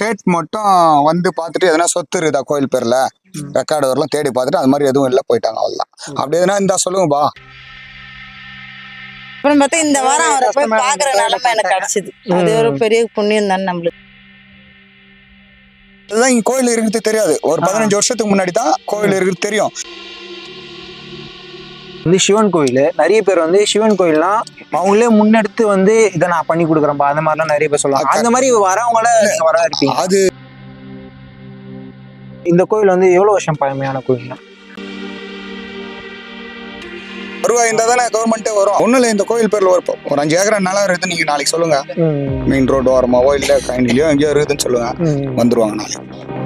State மட்டும் வந்து பார்த்துட்டு எதனா சொத்து இருக்குதா கோயில் பேர்ல? ரெக்கார்டு வரலாம் தேடி பார்த்துட்டு அது மாதிரி எதுவும் இல்லை போயிட்டாங்க அவ்வளோதான் அப்படி எதுனா இருந்தா சொல்லுங்கப்பா. அப்புறம் பார்த்தா இந்த வாரம் அவரை போய் பாக்குற நிலைமை எனக்கு கிடைச்சது. அது ஒரு பெரிய புண்ணியம் தானே நம்மளுக்கு. இதுதான் இங்க கோயில் இருக்குது தெரியாது. ஒரு பதினஞ்சு வருஷத்துக்கு முன்னாடி தான் கோயில் இருக்குது தெரியும். வந்து சிவன் கோயில். நிறைய பேர் வந்து சிவன் கோயில்னா அவங்களே முன்னெடுத்து வந்து இதை நான் பண்ணி கொடுக்குறேன்பா. அந்த மாதிரிலாம் நிறைய பேர் சொல்லுவாங்க. அந்த மாதிரி வரவங்கள வர இருப்பீங்க. அது இந்த கோயில் வந்து எவ்வளவு வருஷம் பழமையான கோயில் வருவாய் இருந்தால் தானே கவர்மெண்ட்டே வரும். ஒன்றும் இல்லை இந்த கோயில் பேர்ல ஒரு ஒரு அஞ்சு ஏக்கர் நிலம் இருக்குது நீங்க நாளைக்கு சொல்லுங்க. மெயின் ரோடு ஓரமாவோ இல்லை கைண்டிலையோ எங்கேயோ இருக்குதுன்னு சொல்லுங்க. வந்துருவாங்க நாளைக்கு.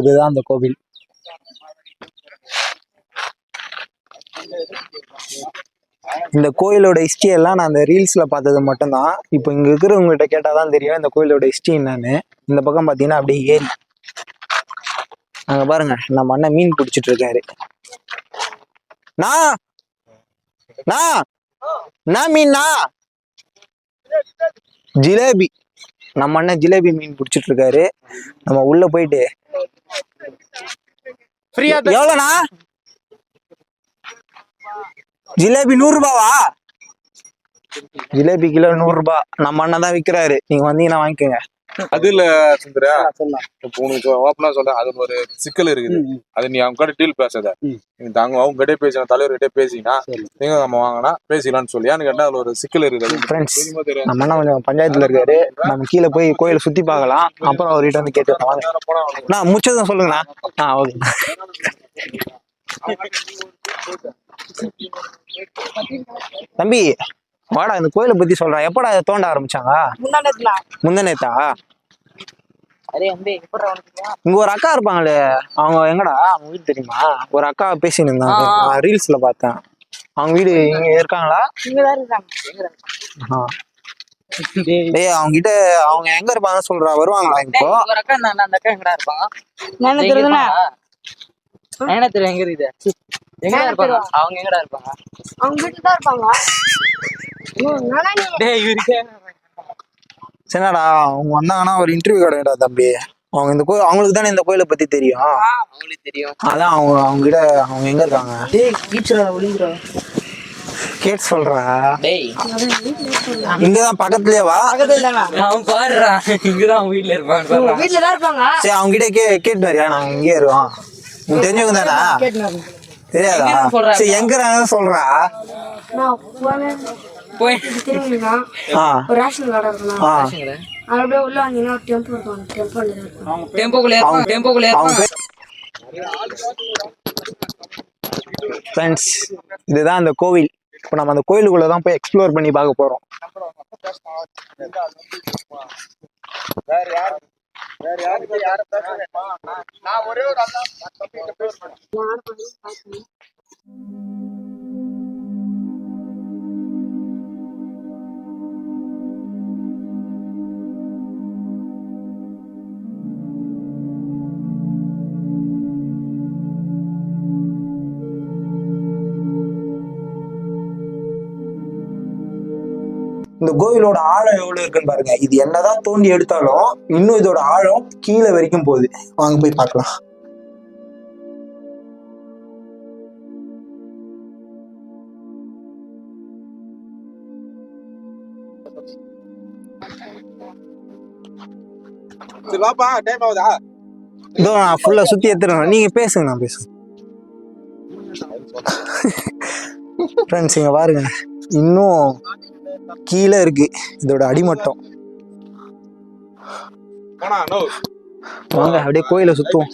இதுதான் அந்த கோவில். இந்த கோயிலோட ஹிஸ்டரி எல்லாம் நான் அந்த ரீல்ஸ்ல பார்த்தது மட்டும்தான். இப்போ இங்க இருக்கிறவங்ககிட்ட கேட்டாதான் தெரியும் இந்த கோயிலோட ஹிஸ்டரி என்னன்னு. இந்த பக்கம் பாத்தீங்கன்னா அப்படியே ஏரி. அங்க பாருங்க நம்ம அண்ணன் மீன் பிடிச்சிட்டு இருக்காரு. நான் மீன்னா ஜிலேபி. நம்ம அண்ணன் ஜிலேபி மீன் பிடிச்சிட்டு இருக்காரு நம்ம உள்ள போயிட்டு. எவ்வளோண்ணா? ஜிலேபி நூறு ரூபாவா ஜிலேபி கிலோ நூறு ரூபாய் நம்ம அண்ணன் தான் விக்கிறாரு நீங்க வந்தீங்கன்னா வாங்கிக்கோங்க. அது இல்ல சுந்தரா. இப்போ உனக்கு ஓப்பனா சொல்றேன். அது ஒரு சிக்கல் இருக்குது. அது நீ அவங்க கிட்ட டீல் பேசாத நீ தாங்க அவங்க கிட்டே பேசினா தலைவர் கிட்டே பேசினா நீங்க நம்ம வாங்கினா பேசிக்கலாம்னு சொல்லி. எனக்கு என்ன அதுல ஒரு சிக்கல் இருக்குது. ஃப்ரெண்ட்ஸ் நம்ம அண்ணன் கொஞ்சம் பஞ்சாயத்துல இருக்காரு. நம்ம கீழே போய் கோயிலை சுத்தி பார்க்கலாம். அப்புறம் அவர்கிட்ட வந்து கேட்டு நான் முச்சதும் சொல்லுங்கண்ணா. ஆ ஓகே. தம்பி வாடா இந்த கோயிலை பத்தி சொல்றேன் எப்படா தோண்ட ஆரம்பிச்சாங்க? முன்னாடி முந்தனேத்தா அரே அம்பே எப்படி உனக்கு இங்க ஒரு அக்கா இருப்பாங்களே அவங்க எங்கடா? அவங்க வீடு தெரியுமா? ஒரு அக்கா பேசின்னு இருந்தாங்க. நான் ரீல்ஸ்ல பார்த்தேன். அவங்க வீடு இங்க இருக்காங்களா. டேய் அவங்க கிட்ட அவங்க எங்க இருப்பாங்க சொல்றா? வருவாங்களா இப்போ? ஒரு அக்கா இருந்தாங்க அந்த அக்கா எங்கடா இருப்பாங்க நான் என்ன தெரியும் எங்க இருக்குது? எங்கடா இருப்பாங்க? அவங்க எங்கடா இருப்பாங்க? அவங்க வீட்டுல தான் இருப்பாங்க. நானா டேய் இவருக்கு சரிடா அவங்க வந்தாங்கன்னா ஒரு இன்டர்வியூ கிடையாடா தம்பி. அவங்க இந்த கோயில் அவங்களுக்கு தானே இந்த கோயிலை பத்தி தெரியும். அவங்களுக்கு தெரியும். அதான் அவங்க அவங்க கிட்ட அவங்க எங்க இருக்காங்க? டேய் கீச்சுடா ஒளிஞ்சிரா கேட்டு சொல்றா. டேய். இங்கதான் பக்கத்துலயே வா. அவன் பாருடா இங்கதான் அவங்க வீட்ல இருப்பாங்க தான் சரி அவங்க கிட்ட கே கேட்டு வரியா நாங்க இங்கே இருக்கோம் தெரிஞ்சவங்க தானே? தெரியாதா? சரி எங்க சொல்றா. போய் திரும்பினா ஒரு ரேஷன் கடை அப்படியே உள்ள ஒரு டெம்போ இருக்கும் டெம்போக்குள்ள டெம்போக்குள்ள ஃப்ரெண்ட்ஸ் இதுதான் அந்த கோவில். இப்போ நம்ம அந்த கோயிலுக்குள்ள தான் போய் எக்ஸ்ப்ளோர் பண்ணி பார்க்க போறோம். இந்த கோவிலோட ஆழம் எவ்வளவு இருக்குன்னு பாருங்க. இது என்னதான் தோண்டி எடுத்தாலும் இன்னும் இதோட ஆழம் கீழே வரைக்கும் போகுது. வாங்க போய் பார்க்கலாம். இதோ நான் ஃபுல்லா சுத்தி எடுத்துறேன் நீங்க பேசுங்க நான் ஃப்ரெண்ட்ஸ் இங்க பாருங்க. இன்னும் கீழே இருக்கு. இதோட அடிமட்டம். வாங்க அப்படியே கோயிலை சுத்துவோம்.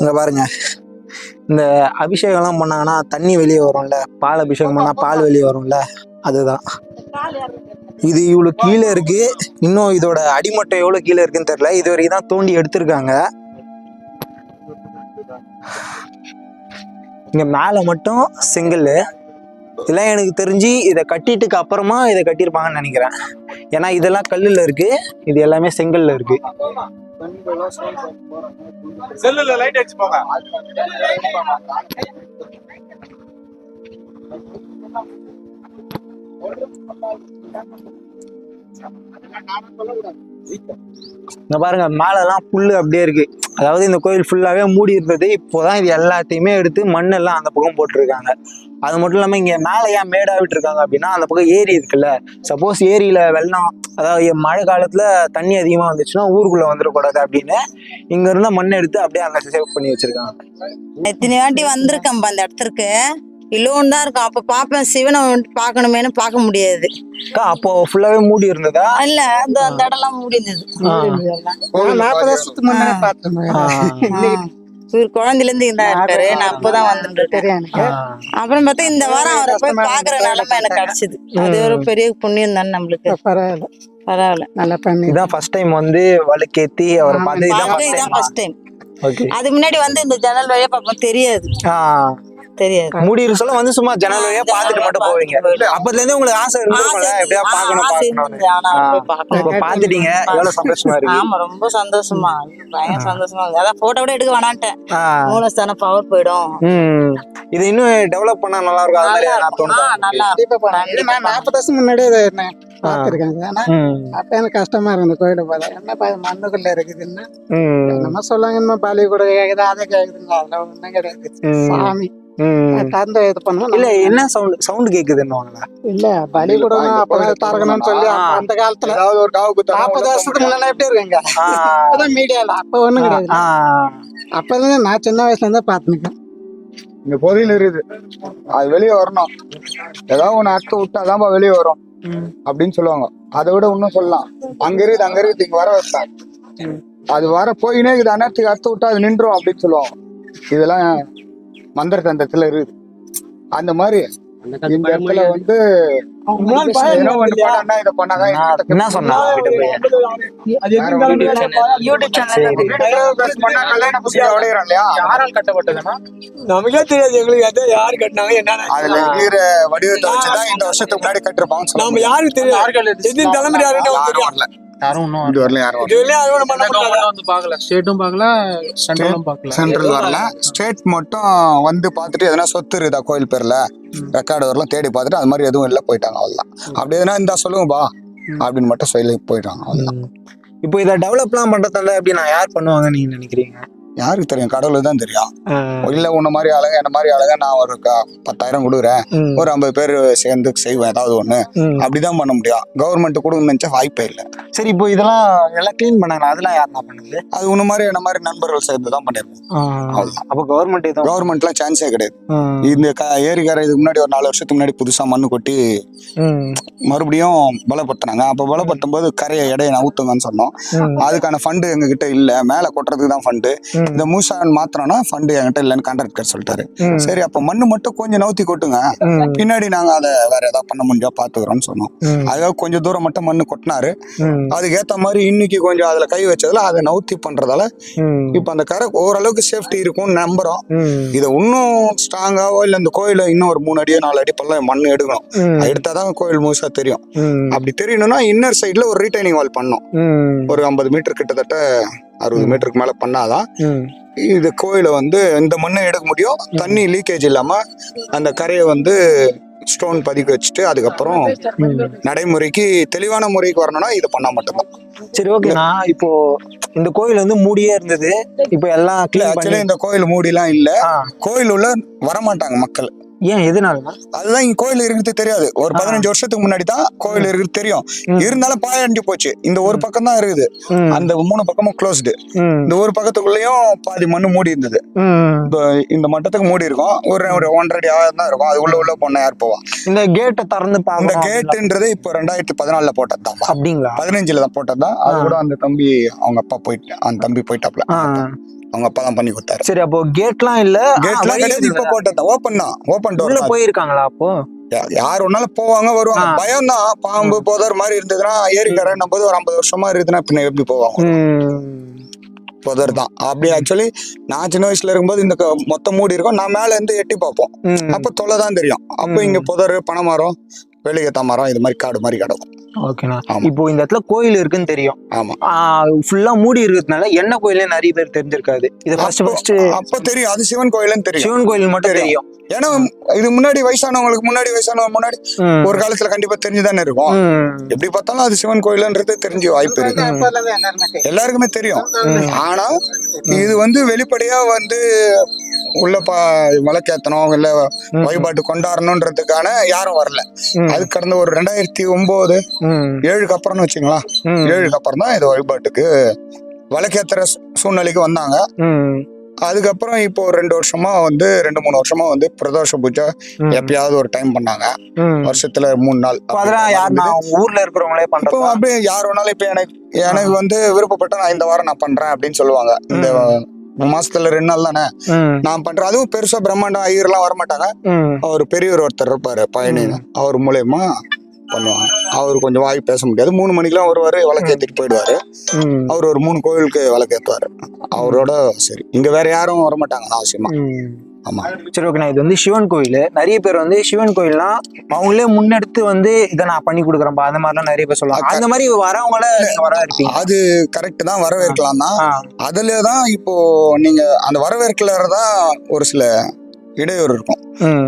இங்க பாருங்க. இந்த அபிஷேகம்லாம் பண்ணாங்கன்னா தண்ணி வெளியே வரும்ல. பால் அபிஷேகம் பண்ணா பால் வெளியே வரும்ல. அதுதான். இது இவ்வளவு கீழே இருக்கு. இன்னும் இதோட அடிமட்டம் எவ்வளவு கீழே இருக்குன்னு தெரியல. இது வரைக்கும் தான் தோண்டி எடுத்திருக்காங்க. இங்க மேல மட்டும் செங்கல் இதெல்லாம் எனக்கு தெரிஞ்சு இதை கட்டிட்டுக்கு அப்புறமா இதை கட்டியிருப்பாங்கன்னு நினைக்கிறேன். ஏன்னா இதெல்லாம் கல்லுல இருக்கு. இது எல்லாமே செங்கல்ல இருக்கு. செல்லுல லைட் அடிச்சு போங்க. இங்க பாருங்க மேலெல்லாம் புல்லு அப்படியே இருக்கு. அதாவது இந்த கோயில் ஃபுல்லாவே மூடி இருந்தது. இப்போதான் இது எல்லாத்தையுமே எடுத்து மண்ணெல்லாம் அந்த பக்கம் போட்டிருக்காங்க. அது மட்டும் இல்லாம இங்க மேல ஏன் மேடாவிட்டு விட்டுருக்காங்க அப்படின்னா அந்த பக்கம் ஏரி இருக்குல்ல. சப்போஸ் ஏரியில வெள்ளம் அதாவது மழை காலத்துல தண்ணி அதிகமா வந்துச்சுன்னா ஊருக்குள்ள வந்துடக்கூடாது அப்படின்னு இங்க இருந்த மண்ணை எடுத்து அப்படியே அங்க சேவ் பண்ணி வச்சிருக்காங்க. எத்தனை வாட்டி வந்திருக்கேன் அந்த இடத்துக்கு இலோன் தான் இருக்கும். அப்ப பாப்பேன் சிவனை வந்துட்டு பார்க்கணுமேனு பார்க்க முடியாது. அக்கா, அப்போ ஃபுல்லாவே மூடி இருந்ததா? இல்ல அந்த அந்த இடம்லாம் நாற்பது முன்னாடி ஆ, இவர் குழந்தையில இருந்து தான் இருக்காரு. நான் அப்பதான் வந்துட்டு இருக்கேன். அப்புறம் பார்த்தா இந்த வாரம் அவரை போய் பாக்குற நிலைமை எனக்கு கிடைச்சது. அது ஒரு பெரிய புண்ணியம் தானே நம்மளுக்கு. பரவாயில்ல. பரவாயில்ல. நல்லா பண்ணி இதான் ஃபர்ஸ்ட் டைம் வந்து வழுக்கேத்தி அவரை பார்த்து இதான் ஃபர்ஸ்ட் டைம் ஓகே அதுக்கு முன்னாடி வந்து இந்த ஜன்னல் வழியா பார்ப்போம் தெரியாது. தெரியாது. மூடி இருக்க சொல்ல வந்து சும்மா ஜன்னல் வழியா பார்த்துட்டு மட்டும் போவீங்க. அப்பத்துல இருந்தே உங்களுக்கு ஆசை இருந்திருக்கும்ல எப்படியா பார்க்கணும். இப்ப பாத்துட்டீங்க எவ்வளவு சந்தோஷமா இருக்கு. ஆமா ரொம்ப சந்தோஷமா. பயங்கர சந்தோஷமா இருக்கு. அதான் போட்டோ கூட எடுக்க வேணான்ட்டேன். ஆ, மூலஸ்தானம் பவர் போயிடும். இது இன்னும் டெவலப் பண்ணா நல்லா இருக்கும் அது மாதிரி நான். தோணுதா? நான் நாற்பது வருஷம் முன்னாடியே இதை நான் பார்த்துருக்கேன். ஆனா அப்ப எனக்கு கஷ்டமா இருந்தது கோயிலை போல என்னப்பா இது மண்ணுக்குள்ள இருக்குதுன்னா நம்ம சொல்லுவாங்க என்ன பாலி கூட கேக்குது அதை கேக்குதுங்க அதெல்லாம் ஒண்ணும் கிடையாது. சாமி. ம். தந்த இது பண்ணுவோம் இல்ல என்ன சவுண்ட் சவுண்ட் கேக்குதுன்னு இல்ல பலி கூட அப்பதான் தரக்கணும்னு சொல்லி அந்த காலத்துல ஏதாவது ஒரு காவு குத்தா நாற்பது வருஷத்துக்கு முன்னாடி எப்படி இருக்குங்க? அப்பதான் மீடியால அப்ப ஒண்ணும் கிடையாது. அப்பதான் நான் சின்ன வயசுல இருந்தே பாத்துருக்கேன் இந்த பொதியில் இருக்குது அது வெளியே வரணும். ஏதாவது ஒன்று அறுத்து விட்டாதான்ப்பா வெளியே வரும். அப்படின்னு சொல்லுவாங்க. அதை விட இன்னும் சொல்லலாம். அங்க இருக்குது அங்க இருக்குது இங்க வர வைப்பாங்க. அது வர போயினே இருக்குது அந்நேரத்துக்கு அறுத்து விட்டா அது நின்றும் அப்படின்னு சொல்லுவாங்க. இதெல்லாம் மந்திர தந்திரத்துல இருக்குது அந்த மாதிரி இந்த இடத்துல வந்து. என்ன சொன்னா யாரால் கட்டப்பட்டதுன்னா நமக்கே தெரியாது எங்களுக்கு எதை யாரு கட்டினாங்க என்னன்னு அதுல இருக்கிற வடிவத்தை வச்சுதான் இந்த வருஷத்துக்கு முன்னாடி கட்டிருப்பாங்கன்னு நாம சொல்லுவாங்க. யாருக்கு தெரியும் எதிர் தலைமுறை யாருன்னு வரல. யாரும் இன்னும் இது வரல யாரும் வந்து ஸ்டேட்டும் பாக்கல சென்ட்ரலும் பாக்கல சென்ட்ரல் வரல. ஸ்டேட் மட்டும் வந்து பார்த்துட்டு எதனா சொத்து இருக்குதா கோயில் பேர்ல ரெக்கார்டு வரலாம் தேடி பார்த்துட்டு அது மாதிரி எதுவும் இல்லை போயிட்டாங்க அவ்வளோதான் அப்படி எதுனா இருந்தா சொல்லுங்கப்பா அப்படின்னு மட்டும் சொல்லி போயிட்டாங்க அவ்வளோதான் இப்போ இதை டெவலப்லாம் பண்றதால எப்படி நான் யார் பண்ணுவாங்கன்னு நீங்க நினைக்கிறீங்க? யாருக்கு தெரியும்? கடவுளுக்கு தான் தெரியும். இல்ல உன்ன மாதிரி அழகா என்ன மாதிரி அழகா நான் ஒரு பத்தாயிரம் கொடுக்குறேன். ஒரு ஐம்பது பேர் சேர்ந்து செய்வேன் ஏதாவது ஒண்ணு. அப்படிதான் பண்ண முடியும். கவர்மெண்ட் கொடுக்கணும்னு நினைச்சா வாய்ப்பே இல்லை. சரி இப்போ இதெல்லாம் எல்லாம் க்ளீன் பண்ணாங்க அதெல்லாம் யார் என்ன பண்ணுது? அது உன்ன மாதிரி என்ன மாதிரி நண்பர்கள் சேர்ந்து தான் பண்ணிருக்கோம். அப்போ கவர்மெண்ட் எதுவும் கவர்மெண்ட்லாம் சான்ஸே கிடையாது. இந்த ஏரிக்கரை இதுக்கு முன்னாடி ஒரு நாலு வருஷத்துக்கு முன்னாடி புதுசா மண்ணு கொட்டி மறுபடியும் பலப்படுத்தினாங்க. அப்போ பலப்படுத்தும் போது கரையை இடையை நவுத்துங்கன்னு சொன்னோம். அதுக்கான ஃபண்டு எங்ககிட்ட இல்ல. மேல கொட்டுறதுக்கு தான் ஃபண்டு. இந்த மூசான் மாத்திரம்னா ஃபண்டு என்கிட்ட இல்லைன்னு கான்ட்ராக்டர் சொல்லிட்டாரு. சரி அப்ப மண்ணு மட்டும் கொஞ்சம் நவுத்தி கொட்டுங்க. பின்னாடி நாங்க அதை வேற ஏதாவது பண்ண முடிஞ்சா பாத்துக்கிறோம்னு சொன்னோம். அதுக்காக கொஞ்சம் தூரம் மட்டும் மண்ணு கொட்டினாரு. அதுக்கேத்த மாதிரி இன்னைக்கு கொஞ்சம் அதுல கை வச்சதுல அதை நவுத்தி பண்றதால இப்ப அந்த கரை ஓரளவுக்கு சேஃப்டி இருக்கும்னு நம்புறோம். இதை இன்னும் ஸ்ட்ராங்காவோ இல்ல இந்த கோயில இன்னும் ஒரு மூணு அடியோ நாலு அடி பல்ல மண் எடுக்கணும். எடுத்தாதான் கோயில் முழுசா தெரியும். அப்படி தெரியணும்னா இன்னர் சைடுல ஒரு ரீடைனிங் வால் பண்ணோம் ஒரு ஐம்பது மீட்டர் கிட்டத்தட்ட அறுபது மீட்டருக்கு மேல பண்ணாதான் இது கோயிலை வந்து இந்த மண்ணை எடுக்க முடியும். தண்ணி லீக்கேஜ் இல்லாம அந்த கரையை வந்து ஸ்டோன் பதிக்க வச்சுட்டு அதுக்கப்புறம். நடைமுறைக்கு தெளிவான முறைக்கு வரணும்னா இது பண்ணா மட்டும்தான். சரி ஓகேண்ணா இப்போ இந்த கோயில் வந்து மூடியே இருந்தது. இப்போ எல்லாம் ஆக்சுவலி இந்த கோயில் மூடிலாம் இல்ல. கோயில் உள்ள வரமாட்டாங்க மக்கள். ஏன் எதனால? அதுதான் இங்க கோயில் இருக்கிறது தெரியாது. ஒரு பதினஞ்சு வருஷத்துக்கு முன்னாடி தான் கோயில் இருக்கிறது தெரியும். இருந்தாலும் பாயடைஞ்சு போச்சு. இந்த ஒரு பக்கம் தான் இருக்குது. அந்த மூணு பக்கமும் க்ளோஸ்டு இந்த ஒரு பக்கத்துக்குள்ளேயும் பாதி மண்ணு மூடி இருந்தது. இந்த இந்த மட்டத்துக்கு மூடி இருக்கும். ஒரு ஒரு ஒன்றரை ஆழம் தான் இருக்கும். அது உள்ள உள்ள போனா யார் போவா? இந்த கேட்டை திறந்து பாக்கணும் கேட்டுன்றது இப்போ ரெண்டாயிரத்தி பதினாலுல போட்டது தான் அப்படிங்களா? பதினஞ்சுல தான் போட்டது தான் அது. கூட அந்த தம்பி அவங்க அப்பா போயிட்டு அந்த தம்பி போயிட்டாப்ல. அவங்க அப்பா தான் பண்ணி கொடுத்தாரு. சரி அப்போ கேட்லாம் இல்ல? கேட்லாம் கிடையாது இப்ப. போட்டது. தான். ஓப்பன் தான் உள்ள டோர் போயிருக்காங்களா அப்போ? யார் ஒன்னாலும் போவாங்க வருவாங்க. பயம் தான் பாம்பு போதர் மாதிரி இருந்ததுன்னா ஏரிக்கரை நம்ம ஒரு ஐம்பது வருஷமா இருக்குதுன்னா பின்ன எப்படி போவாங்க? புதர் தான். அப்படி ஆக்சுவலி நான் சின்ன வயசுல இருக்கும்போது இந்த மொத்தம் மூடி இருக்கும். நான் மேல இருந்து எட்டி பார்ப்போம். அப்ப தொலை தான் தெரியும். அப்ப. இங்க புதர் பனை மரம் வெளியேத்த மரம் இது மாதிரி காடு மாதிரி கிடக்கும். ஓகேண்ணா. இப்போ இந்த இடத்துல கோயில் இருக்குன்னு தெரியும். ஆமா. ஃபுல்லா மூடி இருக்கிறதுனால என்ன கோயிலே நிறைய பேர் தெரிஞ்சிருக்காது. இது ஃபர்ஸ்ட் ஃபர்ஸ்ட் அப்ப தெரியும். அது சிவன் கோயில்னு தெரியும். சிவன் கோயில் மட்டும் தெரியும். ஏன்னா இது முன்னாடி வயசானவங்களுக்கு முன்னாடி வயசானவங்க முன்னாடி. ஒரு காலத்துல கண்டிப்பா தெரிஞ்சுதானே இருக்கும். எப்படி பார்த்தாலும் அது சிவன் கோயில்ன்றது தெரிஞ்ச வாய்ப்பு இருக்கு. எல்லாருக்குமே தெரியும். ஆனா இது வந்து வெளிப்படையா வந்து உள்ள பா விளக்கேத்தணும் இல்ல. வழிபாட்டு கொண்டாடணுன்றதுக்கான யாரும் வரல. அது கடந்த ஒரு ரெண்டாயிரத்தி ஒன்பது. ஏழுக்கு அப்புறம்னு வச்சுங்களா. ஏழுக்கு அப்புறம் தான் இது வழிபாட்டுக்கு விளக்கேத்துற சூழ்நிலைக்கு வந்தாங்க. அதுக்கப்புறம் இப்போ ரெண்டு வருஷமா வந்து ரெண்டு மூணு வருஷமா வந்து பிரதோஷ பூஜை. எப்பயாவது ஒரு டைம் பண்ணாங்க. வருஷத்துல மூணு நாள் ஊர்ல இருக்கிறவங்களே இப்போ பண்றோம் அப்படியே யார் வேணாலும் இப்ப எனக்கு எனக்கு வந்து விருப்பப்பட்ட நான் இந்த வாரம் நான் பண்றேன் அப்படின்னு சொல்லுவாங்க இந்த மாசத்துல ரெண்டு நாள் தானே? நான் பண்றேன் அதுவும் பெருசா பிரம்மாண்டம் ஐயர்லாம் வரமாட்டாங்க அவர் பெரியவர் ஒருத்தர் இருப்பாரு பழனி அவர் மூலயமா பண்ணுவாங்க. அவர் கொஞ்சம் வாய் பேச முடியாது. மூணு மணிக்கெல்லாம் வருவாரு விளக்கு ஏத்திட்டு போயிடுவாரு. அவர் ஒரு மூணு கோயிலுக்கு விளக்கு ஏத்துவாரு. அவரோட சரி. இங்க வேற யாரும் வரமாட்டாங்க அவசியமா. ஆமா. சரி ஓகேண்ணா இது வந்து சிவன் கோயில். நிறைய பேர் வந்து சிவன் கோயில்லாம் அவங்களே முன்னெடுத்து வந்து இதை நான் பண்ணி கொடுக்குறேன்பா. அந்த மாதிரிலாம் நிறைய பேர் சொல்லுவாங்க. அந்த மாதிரி வரவங்கள நீங்க வர இருப்பீங்க அது கரெக்ட் தான். வரவேற்கலாம் தான். அதுல தான் இப்போ நீங்க அந்த வரவேற்கல தான் ஒரு சில இடையூறு இருக்கும்.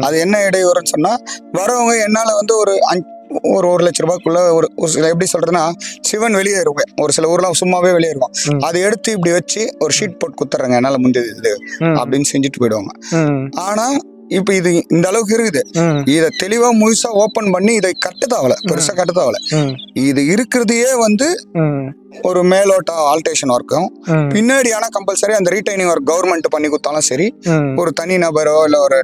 அது என்ன இடையூறுன்னு சொன்னா வரவங்க என்னால வந்து ஒரு அஞ்சு ஒரு ஒரு லட்ச ரூபாய்க்குள்ள ஒரு ஒரு சில எப்படி சொல்றதுன்னா சிவன் வெளியே இருக்கும் ஒரு சில ஊர்லாம் சும்மாவே வெளியே இருக்கும். அதை எடுத்து இப்படி வச்சு ஒரு ஷீட் போட்டு குத்துறாங்க என்னால முடிஞ்சது இது. அப்படின்னு செஞ்சுட்டு போயிடுவாங்க ம். இப்ப இது இந்த அளவுக்கு இருக்குது. இதை தெளிவா முழுசா ஓபன் பண்ணி இதை கட்டுதாவல பெருசா கட்டுதாவல ம். இது இருக்கிறதையே வந்து. ஒரு மேலோட்ட ஆல்டேஷன் ஒர்க்கும். பின்னாடி ஆனா கம்பல்சரி அந்த ரீடைனிங் ஒர்க் கவர்மெண்ட் பண்ணி கொடுத்தாலும் சரி. ஒரு தனி நபரோ இல்ல ஒரு.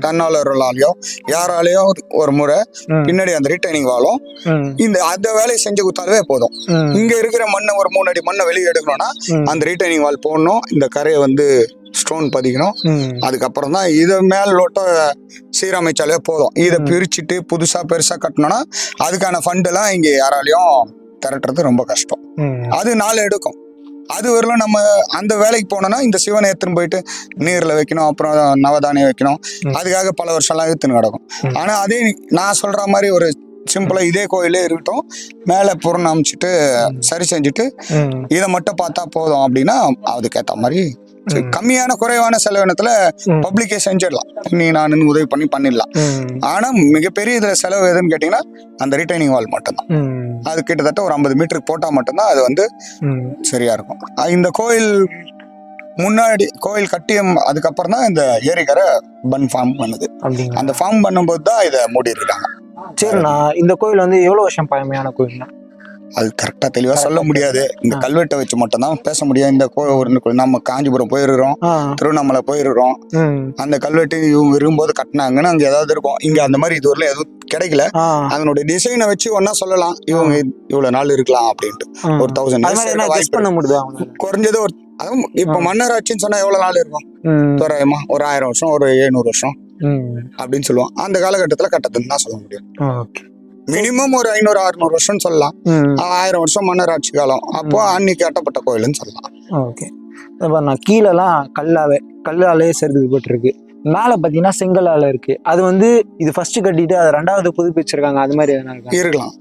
தன்னாளர்களாலேயோ யாராலேயோ ஒரு- முறை. பின்னாடி அந்த ரீடைனிங் வாழும். இந்த அந்த வேலையை செஞ்சு கொடுத்தாலே போதும். இங்க இருக்கிற மண்ணை ஒரு மூணு அடி மண்ணை வெளியே எடுக்கணும்னா. அந்த ரீடைனிங் வால் போடணும் இந்த கரையை வந்து ஸ்டோன் பதிக்கணும். அதுக்கப்புறம் தான் இதை மேலோட்ட சீரமைச்சாலே போதும் இதை. பிரிச்சுட்டு புதுசா பெருசா கட்டணும்னா அதுக்கான ஃபண்டெல்லாம் இங்க யாராலையும் திரட்டுறது ரொம்ப கஷ்டம். அது நாள் எடுக்கும் அது வரலாம் நம்ம அந்த வேலைக்கு போனோம்னா இந்த சிவனை எடுத்துன்னு போயிட்டு நீர்ல வைக்கணும் அப்புறம் நவதானியம் வைக்கணும். அதுக்காக பல வருஷம்லாம் இழுத்துன்னு கிடக்கும் ம். ஆனா அதே நான் சொல்ற மாதிரி ஒரு சிம்பிளா இதே கோயிலே இருக்கட்டும் மேல புறணம் அமைச்சிட்டு சரி செஞ்சுட்டு. இதை மட்டும் பார்த்தா போதும் அப்படின்னா அதுக்கேத்த மாதிரி. கம்மியான குறைவான செலவினத்துல. பப்ளிக்கே செஞ்சிடலாம். நீ நான் உதவி பண்ணி பண்ணிடலாம். ஆனா மிகப்பெரிய இதுல செலவு எதுன்னு கேட்டீங்கன்னா அந்த ரிட்டைனிங் வால் மட்டும்தான். அது கிட்டத்தட்ட ஒரு ஐம்பது மீட்டருக்கு போட்டா மட்டும்தான் அது வந்து. சரியா இருக்கும். இந்த கோயில் முன்னாடி கோயில் கட்டிய அதுக்கப்புறம் தான் இந்த ஏரிக்கரை பன் ஃபார்ம் பண்ணுது. அந்த ஃபார்ம் பண்ணும்போது தான் இதை மூடி இருக்காங்க சரிண்ணா இந்த கோயில் வந்து எவ்வளவு வருஷம் பழமையான கோயில்னா? அது கரெக்டா தெளிவா சொல்ல முடியாது இந்த. கல்வெட்டை வச்சு மட்டும் தான் பேச முடியும் இந்த கோயில் நம்ம காஞ்சிபுரம் போயிருக்கிறோம். திருவண்ணாமலை போயிருக்கிறோம் ம். அந்த கல்வெட்டு இவங்க இருக்கும்போது கட்டினாங்கன்னு அங்க ஏதாவது இருக்கும் இங்க அந்த மாதிரி இதுவரையில எதுவும் கிடைக்கல. அதனுடைய டிசைனை வச்சு ஒன்னா சொல்லலாம் இவங்க இவ்வளவு நாள் இருக்கலாம் அப்படின்ட்டு. ஒரு தௌசண்ட் பண்ண முடியுது குறைஞ்சது ஒரு அதுவும் இப்ப. மன்னராட்சின்னு சொன்னா எவ்வளவு நாள் இருக்கும். தோராயமா ஒரு ஆயிரம் வருஷம் ஒரு எழுநூறு வருஷம். அப்படின்னு சொல்லுவோம் அந்த காலகட்டத்துல கட்டத்துன்னு தான் சொல்ல முடியும் மினிமம் ஒரு ஐநூறு அறுநூறு வருஷம் சொல்லலாம். ஆயிரம் வருஷம் மன்னராட்சி காலம். அப்போ அன்னைக்கு கட்டப்பட்ட கோயில்னு சொல்லலாம். ஓகே. இப்போ நான் கீழெல்லாம் கல்லாவே கல்லாலே செதுக்கப்பட்டிருக்கு. மேலே பார்த்தீங்கன்னா செங்கலால இருக்கு. அது வந்து இது ஃபர்ஸ்ட் கட்டிட்டு அது ரெண்டாவது புதுப்பிச்சிருக்காங்க. அது மாதிரி எதனா இருக்கா? இருக்கலாம்.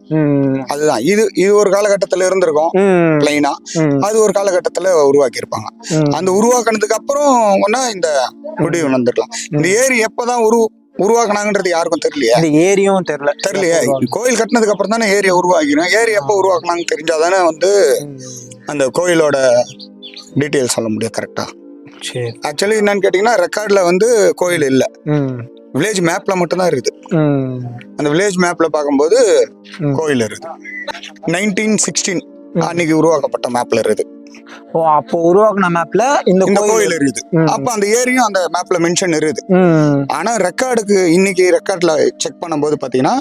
அதுதான். இது இது ஒரு காலகட்டத்துல இருந்திருக்கும். பிளைனா. அது ஒரு காலகட்டத்துல உருவாக்கி இருப்பாங்க ம். அந்த உருவாக்குனதுக்கு அப்புறம் ஒன்னா இந்த முடிவு வந்துருக்கலாம் இந்த ஏரி எப்பதான் உரு உருவாக்குனாங்கன்றது யாருக்கும் தெரியலையே. இந்த ஏரியும் தெரியல. தெரியலையே. கோயில் கட்டினதுக்கு அப்புறம் தானே ஏரியை உருவாக்கிடும் ஏரி எப்போ உருவாக்குனாங்க தெரிஞ்சாதானே வந்து. அந்த கோயிலோட டீட்டெயில் சொல்ல முடியும் கரெக்டா. ஆக்சுவலி என்னன்னு கேட்டிங்கன்னா ரெக்கார்டில் வந்து கோயில் இல்லை. வில்லேஜ் மேப்ல மட்டும்தான் இருக்குது. அந்த வில்லேஜ் மேப்ல பார்க்கும்போது. கோயில் இருக்குது. நைன்டீன் சிக்ஸ்டீன் அன்னைக்கு உருவாக்கப்பட்ட மேப்ல இருக்குது. ஓ அப்போ உருவாக்குன மேப்ல இந்த கோயில் இருக்குது. அப்ப அந்த ஏரியும் அந்த மேப்ல மென்ஷன் இருக்குது ஆனா ரெக்கார்டுக்கு இன்னைக்கு ரெக்கார்ட்ல செக் பண்ணும்போது பாத்தீங்கன்னா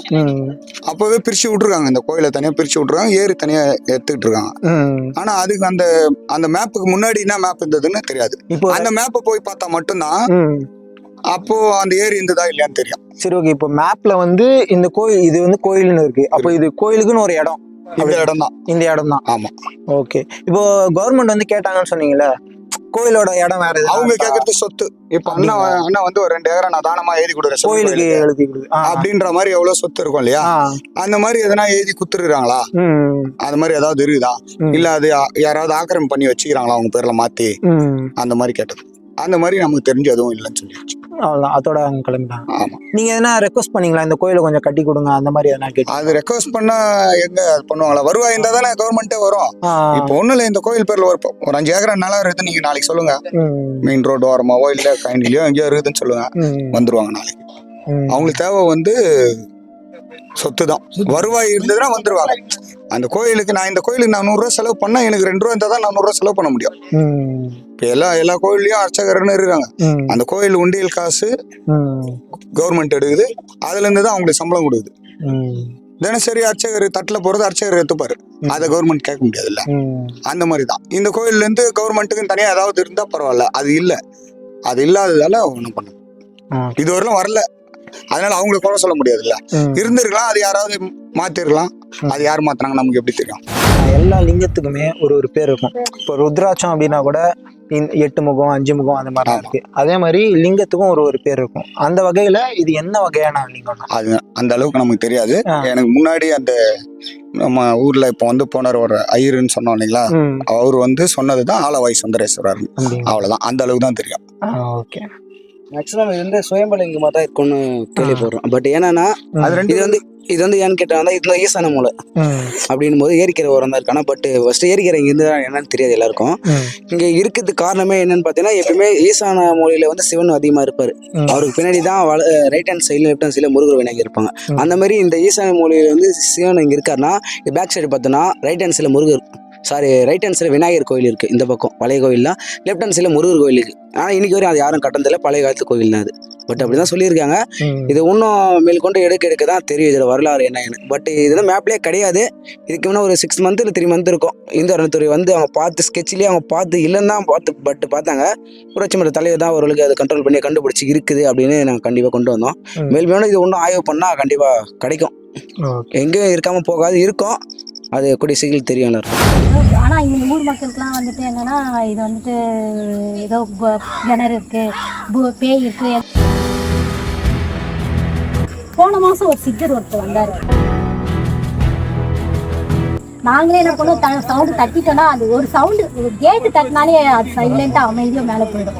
அப்பவே பிரிச்சு விட்டுருக்காங்க. இந்த கோயிலை தனியா பிரிச்சு விட்டுருக்காங்க. ஏரி தனியா எடுத்துக்கிட்டு இருக்காங்க. ஆனா அதுக்கு அந்த அந்த மேப்புக்கு முன்னாடி என்ன மேப் இருந்ததுன்னு தெரியாது. அந்த மேப்பை போய் பார்த்தா மட்டும்தான் அப்போ அந்த ஏரி இருந்ததா இல்லையான்னு தெரியும். சரி ஓகே இப்போ மேப்ல வந்து இந்த கோயில் இது வந்து கோயில்னு இருக்கு. அப்போ இது கோயிலுக்குன்னு ஒரு இடம். இந்த இடம் தான் இந்த இடம் தான் ஆமா. ஓகே இப்போ கவர்மெண்ட் வந்து கேட்டாங்கன்னு சொன்னீங்கல்ல கோயிலோட இடம் வேற அவங்க? கேக்குறது சொத்து. இப்ப அண்ணா அண்ணா வந்து ஒரு ரெண்டு ஏக்கரா நான் தானமா எழுதி கொடுக்குறேன் கோயிலுக்கு. எழுதி அப்படின்ற மாதிரி எவ்வளவு சொத்து இருக்கும் இல்லையா? அந்த மாதிரி எதனா எழுதி குத்துருக்காங்களா அந்த மாதிரி ஏதாவது இருக்குதா. இல்ல அது யாராவது ஆக்கிரமம் பண்ணி வச்சுக்கிறாங்களா? அவங்க பேர்ல மாத்தி? அந்த மாதிரி கேட்டது. அந்த மாதிரி நமக்கு தெரிஞ்சு எதுவும் இல்லைன்னு சொல்லிடுச்சு அவ்வளோதான் அதோட அவங்க கிளம்பிட்டாங்க. ஆமா. நீங்க எதனா ரெக்வஸ்ட் பண்ணீங்களா? இந்த கோயிலை கொஞ்சம் கட்டி கொடுங்க அந்த மாதிரி எதனா கேட்டு அது ரெக்வஸ்ட் பண்ணா எங்க அது பண்ணுவாங்களா? வருவாய் இருந்தா தானே கவர்மெண்ட்டே வரும். ஆ, இப்போ ஒண்ணும் இல்ல இந்த கோயில் பேர்ல ஒரு ஒரு அஞ்சு ஏக்கர் நிலம் இருக்குது நீங்க நாளைக்கு சொல்லுங்க. ம், மெயின் ரோடு ஓரமாவோ இல்ல கைண்டிலயோ எங்கேயோ இருக்குதுன்னு சொல்லுங்க. ம், வந்துருவாங்க நாளைக்கு. ம். அவங்களுக்கு தேவை வந்து சொத்து தான் வருவாய் இருந்ததுன்னா வந்துருவாங்க. அந்த கோயிலுக்கு நான் இந்த கோயிலுக்கு நான் நூறுரூவா செலவு பண்ணா எனக்கு ரெண்டு ரூபா இருந்தால் தான் நான் நூறுரூவா செலவு பண்ண முடியும். ம், இப்போ எல்லா எல்லா கோயில்லையும் அர்ச்சகர்னு இருக்காங்க அந்த கோயில் உண்டியல் காசு கவர்மெண்ட் எடுக்குது. அதுல இருந்து தான் அவங்களுக்கு சம்பளம் கொடுக்குது. தினசரி அர்ச்சகர் தட்டில் போறது அர்ச்சகர் எடுத்துப்பாரு அதை கவர்மெண்ட் கேட்க முடியாதுல்ல. அந்த மாதிரி தான் இந்த கோயில்ல இருந்து கவர்மெண்ட்டுக்கு தனியா ஏதாவது இருந்தா பரவாயில்ல. அது இல்ல. அது இல்லாததால ஒன்றும் பண்ண ஆ. இதுவரையிலும் வரல. அதனால அவங்களை குறை சொல்ல முடியாதுல்ல. ம். இருந்திருக்கலாம். அது யாராவது மாத்திருக்கலாம் அது யார் மாத்துனாங்க நமக்கு எப்படி தெரியும்? எல்லா லிங்கத்துக்குமே ஒரு ஒரு பேர் இருக்கும். இப்போ ருத்ராட்சம் அப்படின்னா கூட எட்டு முகம் அஞ்சு முகம் அந்த மாதிரி. இருக்கு. அதே மாதிரி லிங்கத்துக்கும் ஒரு ஒரு பேர் இருக்கும். அந்த வகையில இது என்ன வகையான லிங்கம் அது அந்த அளவுக்கு நமக்கு தெரியாது. எனக்கு முன்னாடி அந்த நம்ம ஊர்ல இப்போ வந்து போனார் ஒரு ஐயருன்னு சொன்னோம் இல்லைங்களா? அவர் வந்து சொன்னதுதான் ஆலவாய் சுந்தரேஸ்வரர் அவ்வளவுதான். அந்த அளவுக்கு தான் தெரியும். ஓகே. மேக்ஸிமம் இது வந்து சுயம்பலிங்கமாக தான் இருக்கும்னு கேள்விப்படுறோம். பட் என்னன்னா அது ரெண்டு இது வந்து இது வந்து ஏன்னு கேட்டாங்கன்னா இது வந்து ஈசான மூலை ம். அப்படின்னும் போது ஏரிக்கரை ஓரம் தான் இருக்கானா? பட் ஃபர்ஸ்ட் ஏரிக்கரை இங்க இருந்து என்னன்னு தெரியாது எல்லாருக்கும். இங்க இருக்கிறதுக்கு காரணமே என்னன்னு பார்த்தீங்கன்னா எப்பயுமே ஈசான மூலையில வந்து சிவன் அதிகமா இருப்பாரு. அவருக்கு பின்னாடி தான் ரைட் ஹேண்ட் சைடுல லெஃப்ட் ஹேண்ட் சைடுல முருகர் விநாயகர் இருப்பாங்க. அந்த மாதிரி இந்த ஈசான மூலையில வந்து சிவன் இங்க இருக்காருன்னா பேக் சைடு பார்த்தோன்னா ரைட் ஹேண்ட் சைடுல முருகர் சாரி ரைட் ஹேண்ட் சைடுல விநாயகர் கோயில் இருக்கு இந்த பக்கம் பழைய கோயில்லாம் லெஃப்ட் ஹேண்ட் சைடுல முருகர் கோயில் இருக்கு. ஆனா இன்னைக்கு வரையும் அது யாரும் கட்டணதில்ல பழைய காலத்து கோயில் தான் அது. பட் அப்படிதான் சொல்லியிருக்காங்க. ம். இது இன்னும் மேற்கொண்டு எடுக்க எடுக்க தான் தெரியும். இதில் வரலாறு என்னன்னு பட் இதெல்லாம் மேப்லேயே கிடையாது. இதுக்கு முன்னே ஒரு சிக்ஸ் மந்த் இல்லை த்ரீ மந்த் இருக்கும். இந்து அறநிலைத்துறை வந்து அவங்க பார்த்து ஸ்கெட்ச்லேயே அவங்க பார்த்து இல்லைன்னு தான் பார்த்து பட் பார்த்தாங்க. புரட்சி மன்ற தலைவர் தான் ஓரளவுக்கு அதை கண்ட்ரோல் பண்ணி கண்டுபிடிச்சி இருக்குது அப்படின்னு நாங்கள் கண்டிப்பாக கொண்டு வந்தோம். மேல் மேலும் இது ஒன்றும் ஆய்வு பண்ணால் கண்டிப்பாக கிடைக்கும். எங்கேயும் இருக்காமல் போகாது இருக்கும். அது கூடிய சீக்கிரம் தெரியும் எல்லாருக்கும் ஆனா இந்த ஊர் மக்களுக்குலாம் வந்துட்டு என்னன்னா இது வந்துட்டு ஏதோ கிணறு இருக்கு பு- பேய் இருக்கு. போன மாசம் ஒரு சித்தர் ஒருத்தர் வந்தாரு. நாங்களே என்ன பண்ணுவோம் சவுண்டு தட்டிட்டோம்னா அது ஒரு சவுண்டு ஒரு கேட்டு தட்டினாலே அது சைலண்டா அமைதியா மேல போயிடும்.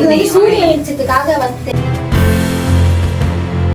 இது சூரிய வெளிச்சத்துக்காக வந்து